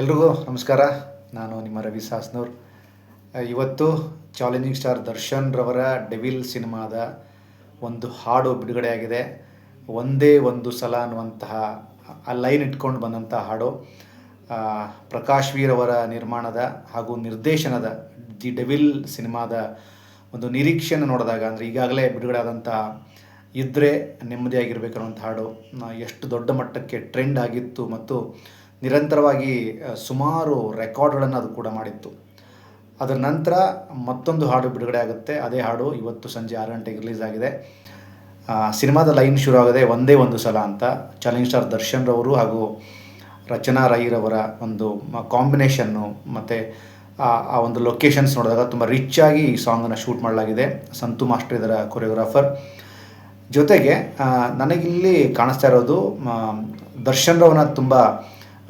ಎಲ್ರಿಗೂ ನಮಸ್ಕಾರ. ನಾನು ನಿಮ್ಮ ರವಿ ಸಾಸ್ನವ್ರು ಇವತ್ತು ಚಾಲೆಂಜಿಂಗ್ ಸ್ಟಾರ್ ದರ್ಶನ್ ರವರ ಡೆವಿಲ್ ಸಿನಿಮಾದ ಒಂದು ಹಾಡು ಬಿಡುಗಡೆಯಾಗಿದೆ. ಒಂದೇ ಒಂದು ಸಲ ಅನ್ನುವಂತಹ, ಆ ಲೈನ್ ಇಟ್ಕೊಂಡು ಬಂದಂಥ ಹಾಡು. ಪ್ರಕಾಶ್ ವೀರವರ ನಿರ್ಮಾಣದ ಹಾಗೂ ನಿರ್ದೇಶನದ ದಿ ಡೆವಿಲ್ ಸಿನಿಮಾದ ಒಂದು ನಿರೀಕ್ಷೆಯನ್ನು ನೋಡಿದಾಗ, ಅಂದರೆ ಈಗಾಗಲೇ ಬಿಡುಗಡೆ ಆದಂಥ ಇದ್ದರೆ ನೆಮ್ಮದಿಯಾಗಿರ್ಬೇಕನ್ನುವಂಥ ಹಾಡು ಎಷ್ಟು ದೊಡ್ಡ ಮಟ್ಟಕ್ಕೆ ಟ್ರೆಂಡ್ ಆಗಿತ್ತು ಮತ್ತು ನಿರಂತರವಾಗಿ ಸುಮಾರು ರೆಕಾರ್ಡ್ಗಳನ್ನು ಅದು ಕೂಡ ಮಾಡಿತ್ತು. ಅದರ ನಂತರ ಮತ್ತೊಂದು ಹಾಡು ಬಿಡುಗಡೆ ಆಗುತ್ತೆ. ಅದೇ ಹಾಡು ಇವತ್ತು ಸಂಜೆ ಆರು ಗಂಟೆಗೆ ರಿಲೀಸ್ ಆಗಿದೆ. ಸಿನಿಮಾದ ಲೈನ್ ಶುರು ಆಗದೆ ಒಂದೇ ಒಂದು ಸಲ ಅಂತ ಚಾಲೆಂಜ್ ಸ್ಟಾರ್ ದರ್ಶನ್ ರವರು ಹಾಗೂ ರಚನಾ ರೈರವರ ಒಂದು ಕಾಂಬಿನೇಷನ್ನು ಮತ್ತು, ಆ ಒಂದು ಲೊಕೇಶನ್ಸ್ ನೋಡಿದಾಗ ತುಂಬ ರಿಚ್ ಆಗಿ ಈ ಸಾಂಗನ್ನು ಶೂಟ್ ಮಾಡಲಾಗಿದೆ. ಸಂತು ಮಾಸ್ಟರ್ ಇದರ ಕೊರಿಯೋಗ್ರಾಫರ್. ಜೊತೆಗೆ ನನಗಿಲ್ಲಿ ಕಾಣಿಸ್ತಾ ಇರೋದು ದರ್ಶನ್ ರವನ ತುಂಬ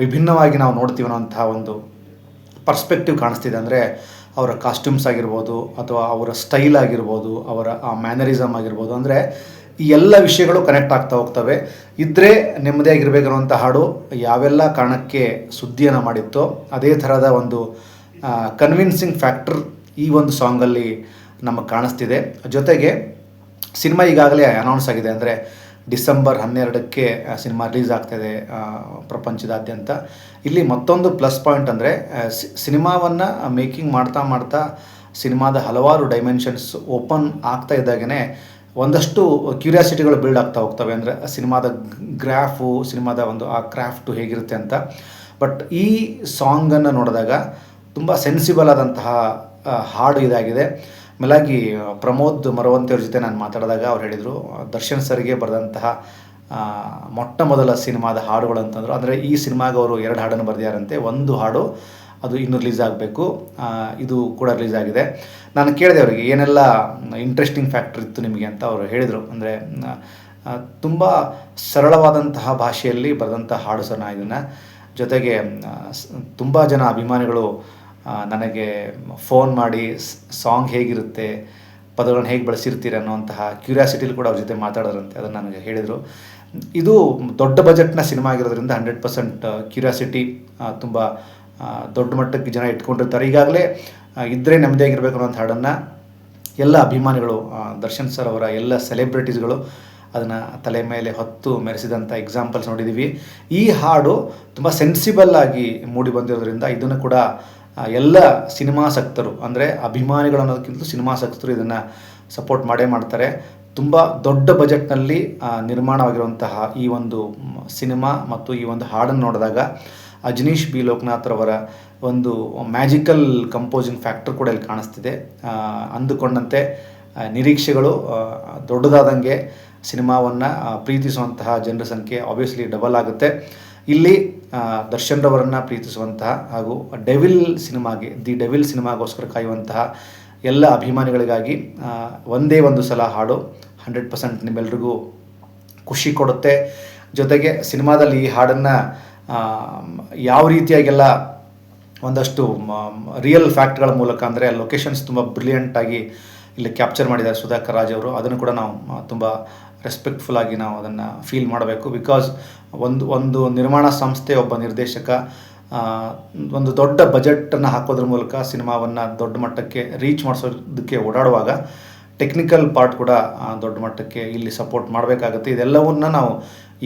ವಿಭಿನ್ನವಾಗಿ ನಾವು ನೋಡ್ತೀವಿ ಅನ್ನೋಂತಹ ಒಂದು ಪರ್ಸ್ಪೆಕ್ಟಿವ್ ಕಾಣಿಸ್ತಿದೆ. ಅಂದರೆ ಅವರ ಕಾಸ್ಟ್ಯೂಮ್ಸ್ ಆಗಿರ್ಬೋದು ಅಥವಾ ಅವರ ಸ್ಟೈಲ್ ಆಗಿರ್ಬೋದು, ಅವರ, ಆ ಮ್ಯಾನರಿಸಮ್ ಆಗಿರ್ಬೋದು. ಅಂದರೆ ಈ ಎಲ್ಲ ವಿಷಯಗಳು ಕನೆಕ್ಟ್ ಆಗ್ತಾ ಹೋಗ್ತವೆ. ಇದ್ದರೆ ನೆಮ್ಮದಿ ಆಗಿರಬೇಕನ್ನುವಂಥ ಹಾಡು ಯಾವೆಲ್ಲ ಕಾರಣಕ್ಕೆ ಸುದ್ದಿಯನ್ನು ಮಾಡಿತ್ತೋ ಅದೇ ಥರದ ಒಂದು ಕನ್ವಿನ್ಸಿಂಗ್ ಫ್ಯಾಕ್ಟರ್ ಈ ಒಂದು ಸಾಂಗಲ್ಲಿ ನಮಗೆ ಕಾಣಿಸ್ತಿದೆ. ಜೊತೆಗೆ ಸಿನಿಮಾ ಈಗಾಗಲೇ ಅನೌನ್ಸ್ ಆಗಿದೆ. ಅಂದರೆ ಡಿಸೆಂಬರ್ ಹನ್ನೆರಡಕ್ಕೆ ಸಿನಿಮಾ ರಿಲೀಸ್ ಆಗ್ತಾಯಿದೆ ಪ್ರಪಂಚದಾದ್ಯಂತ. ಇಲ್ಲಿ ಮತ್ತೊಂದು ಪ್ಲಸ್ ಪಾಯಿಂಟ್ ಅಂದರೆ ಸಿನಿಮಾವನ್ನು ಮೇಕಿಂಗ್ ಮಾಡ್ತಾ ಮಾಡ್ತಾ ಸಿನಿಮಾದ ಹಲವಾರು ಡೈಮೆನ್ಷನ್ಸ್ ಓಪನ್ ಆಗ್ತಾ ಇದ್ದಾಗೇ ಒಂದಷ್ಟು ಕ್ಯೂರಿಯಾಸಿಟಿಗಳು ಬಿಲ್ಡ್ ಆಗ್ತಾ ಹೋಗ್ತವೆ. ಅಂದರೆ ಸಿನಿಮಾದ ಗ್ರಾಫು, ಸಿನಿಮಾದ ಒಂದು, ಆ ಕ್ರಾಫ್ಟು ಹೇಗಿರುತ್ತೆ ಅಂತ. ಬಟ್ ಈ ಸಾಂಗನ್ನು ನೋಡಿದಾಗ ತುಂಬ ಸೆನ್ಸಿಬಲ್ ಆದಂತಹ ಹಾಡು ಇದಾಗಿದೆ. ಮೇಲಾಗಿ ಪ್ರಮೋದ್ ಮರವಂತಿ ಅವ್ರ ಜೊತೆ ನಾನು ಮಾತಾಡಿದಾಗ ಅವ್ರು ಹೇಳಿದರು, ದರ್ಶನ್ ಸರ್ಗೆ ಬರೆದಂತಹ ಮೊಟ್ಟ ಮೊದಲ ಸಿನಿಮಾದ ಹಾಡುಗಳು ಅಂತಂದರು. ಅಂದರೆ ಈ ಸಿನಿಮಾಗೆ ಅವರು ಎರಡು ಹಾಡನ್ನು ಬರೆದಿದ್ದಾರಂತೆ ಒಂದು ಹಾಡು, ಅದು ಇನ್ನೂ ರಿಲೀಸ್ ಆಗಬೇಕು. ಇದು ಕೂಡ ರಿಲೀಸ್ ಆಗಿದೆ. ನಾನು ಕೇಳಿದೆ ಅವರಿಗೆ, ಏನೆಲ್ಲ ಇಂಟ್ರೆಸ್ಟಿಂಗ್ ಫ್ಯಾಕ್ಟ್ರ್ ಇತ್ತು ನಿಮಗೆ ಅಂತ ಅವರು ಹೇಳಿದರು. ಅಂದರೆ ತುಂಬ ಸರಳವಾದಂತಹ ಭಾಷೆಯಲ್ಲಿ ಬರೆದಂಥ ಹಾಡು ಸರ್ ನಾ ಇದನ್ನು. ಜೊತೆಗೆ ತುಂಬ ಜನ ಅಭಿಮಾನಿಗಳು ನನಗೆ ಫೋನ್ ಮಾಡಿ ಸಾಂಗ್ ಹೇಗಿರುತ್ತೆ, ಪದಗಳನ್ನು ಹೇಗೆ ಬಳಸಿರ್ತೀರ ಅನ್ನುವಂತಹ ಕ್ಯೂರಿಯಾಸಿಟಿಲಿ ಕೂಡ ಅವ್ರ ಜೊತೆ ಮಾತಾಡೋರಂತೆ, ಅದನ್ನು ನನಗೆ ಹೇಳಿದರು. ಇದು ದೊಡ್ಡ ಬಜೆಟ್ನ ಸಿನಿಮಾ ಆಗಿರೋದ್ರಿಂದ ಹಂಡ್ರೆಡ್ ಪರ್ಸೆಂಟ್ ಕ್ಯೂರಿಯಾಸಿಟಿ ತುಂಬ ದೊಡ್ಡ ಮಟ್ಟಕ್ಕೆ ಜನ ಇಟ್ಕೊಂಡಿರ್ತಾರೆ. ಈಗಾಗಲೇ ಇದ್ದರೆ ನೆಮ್ಮದಿಯಾಗಿರ್ಬೇಕು ಅನ್ನೋಂಥ ಹಾಡನ್ನು ಎಲ್ಲ ಅಭಿಮಾನಿಗಳು ದರ್ಶನ್ ಸರ್ ಅವರ ಎಲ್ಲ ಸೆಲೆಬ್ರಿಟೀಸ್ಗಳು ಅದನ್ನು ತಲೆ ಮೇಲೆ ಹೊತ್ತು ಮೆರೆಸಿದಂಥ ಎಕ್ಸಾಂಪಲ್ಸ್ ನೋಡಿದ್ದೀವಿ ಈ ಹಾಡು ತುಂಬ ಸೆನ್ಸಿಬಲ್ ಆಗಿ ಮೂಡಿ ಬಂದಿರೋದ್ರಿಂದ ಇದನ್ನು ಕೂಡ ಎಲ್ಲ ಸಿನಿಮಾಸಕ್ತರು ಅಂದರೆ ಅಭಿಮಾನಿಗಳು ಅನ್ನೋದಕ್ಕಿಂತ ಸಿನಿಮಾಸಕ್ತರು ಇದನ್ನು ಸಪೋರ್ಟ್ ಮಾಡೇ ಮಾಡ್ತಾರೆ. ತುಂಬ ದೊಡ್ಡ ಬಜೆಟ್ನಲ್ಲಿ ನಿರ್ಮಾಣವಾಗಿರುವಂತಹ ಈ ಒಂದು ಸಿನಿಮಾ ಮತ್ತು ಈ ಒಂದು ಹಾಡನ್ನು ನೋಡಿದಾಗ ಅಜನೀಶ್ ಬಿ. ಲೋಕನಾಥ್ರವರ ಒಂದು ಮ್ಯಾಜಿಕಲ್ ಕಂಪೋಸಿಂಗ್ ಫ್ಯಾಕ್ಟರ್ ಕೂಡ ಇಲ್ಲಿ ಕಾಣಿಸ್ತಿದೆ. ಅಂದುಕೊಂಡಂತೆ ನಿರೀಕ್ಷೆಗಳು ದೊಡ್ಡದಾದಂಗೆ ಸಿನಿಮಾವನ್ನು ಪ್ರೀತಿಸುವಂತಹ ಜನರ ಸಂಖ್ಯೆ ಆಬ್ವಿಯಸ್ಲಿ ಡಬಲ್ ಆಗುತ್ತೆ. ಇಲ್ಲಿ ದರ್ಶನ್ ರವರನ್ನ ಪ್ರೀತಿಸುವಂತಹ ಹಾಗೂ ಡೆವಿಲ್ ಸಿನಿಮಾಗೆ, ದಿ ಡೆವಿಲ್ ಸಿನಿಮಾಗೋಸ್ಕರ ಕಾಯುವಂತಹ ಎಲ್ಲ ಅಭಿಮಾನಿಗಳಿಗಾಗಿ ಒಂದೇ ಒಂದು ಸಲ ಹಾಡು ಹಂಡ್ರೆಡ್ ಪರ್ಸೆಂಟ್ ನಿಮ್ಮೆಲ್ರಿಗೂ ಖುಷಿ ಕೊಡುತ್ತೆ. ಜೊತೆಗೆ ಸಿನಿಮಾದಲ್ಲಿ ಈ ಹಾಡನ್ನು ಯಾವ ರೀತಿಯಾಗೆಲ್ಲ ಒಂದಷ್ಟು ರಿಯಲ್ ಫ್ಯಾಕ್ಟ್ಗಳ ಮೂಲಕ ಅಂದರೆ ಲೊಕೇಶನ್ಸ್ ತುಂಬ ಬ್ರಿಲಿಯಂಟಾಗಿ ಇಲ್ಲಿ ಕ್ಯಾಪ್ಚರ್ ಮಾಡಿದ್ದಾರೆ ಸುಧಾಕರ್ ರಾಜ್ ಅವರು. ಅದನ್ನು ಕೂಡ ನಾವು ತುಂಬ ರೆಸ್ಪೆಕ್ಟ್ಫುಲ್ ಆಗಿ ನಾವು ಅದನ್ನು ಫೀಲ್ ಮಾಡಬೇಕು. ಬಿಕಾಸ್ ಒಂದು ಒಂದು ನಿರ್ಮಾಣ ಸಂಸ್ಥೆ ಒಬ್ಬ ನಿರ್ದೇಶಕ ಒಂದು ದೊಡ್ಡ ಬಜೆಟನ್ನು ಹಾಕೋದ್ರ ಮೂಲಕ ಸಿನಿಮಾವನ್ನು ದೊಡ್ಡ ಮಟ್ಟಕ್ಕೆ ರೀಚ್ ಮಾಡಿಸೋದಕ್ಕೆ ಓಡಾಡುವಾಗ ಟೆಕ್ನಿಕಲ್ ಪಾರ್ಟ್ ಕೂಡ ದೊಡ್ಡ ಮಟ್ಟಕ್ಕೆ ಇಲ್ಲಿ ಸಪೋರ್ಟ್ ಮಾಡಬೇಕಾಗುತ್ತೆ. ಇದೆಲ್ಲವನ್ನ ನಾವು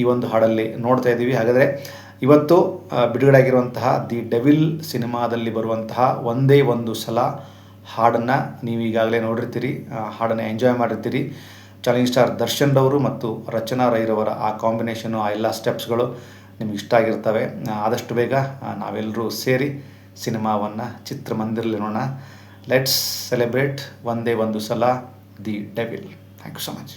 ಈ ಒಂದು ಹಾಡಲ್ಲಿ ನೋಡ್ತಾ ಇದ್ದೀವಿ. ಹಾಗಾದರೆ ಇವತ್ತು ಬಿಡುಗಡೆಯಾಗಿರುವಂತಹ ದಿ ಡೆವಿಲ್ ಸಿನಿಮಾದಲ್ಲಿ ಬರುವಂತಹ ಒಂದೇ ಒಂದು ಸಲ ಹಾಡನ್ನು ನೀವು ಈಗಾಗಲೇ ನೋಡಿರ್ತೀರಿ ಹಾಡನ್ನು ಎಂಜಾಯ್ ಮಾಡಿರ್ತೀರಿ. ಚಾಲೆಂಜ್ ಸ್ಟಾರ್ ದರ್ಶನ್ ರವರು ಮತ್ತು ರಚನಾ ರೈರವರ ಆ ಕಾಂಬಿನೇಷನು ಆ ಎಲ್ಲ ಸ್ಟೆಪ್ಸ್ಗಳು ನಿಮ್ಗೆ ಇಷ್ಟ ಆಗಿರ್ತವೆ. ಆದಷ್ಟು ಬೇಗ ನಾವೆಲ್ಲರೂ ಸೇರಿ ಸಿನಿಮಾವನ್ನು ಚಿತ್ರಮಂದಿರಲ್ಲಿ ನೋಡೋಣ. ಲೆಟ್ಸ್ ಸೆಲೆಬ್ರೇಟ್ ಒಂದೇ ಒಂದು ಸಲ the devil thank you so much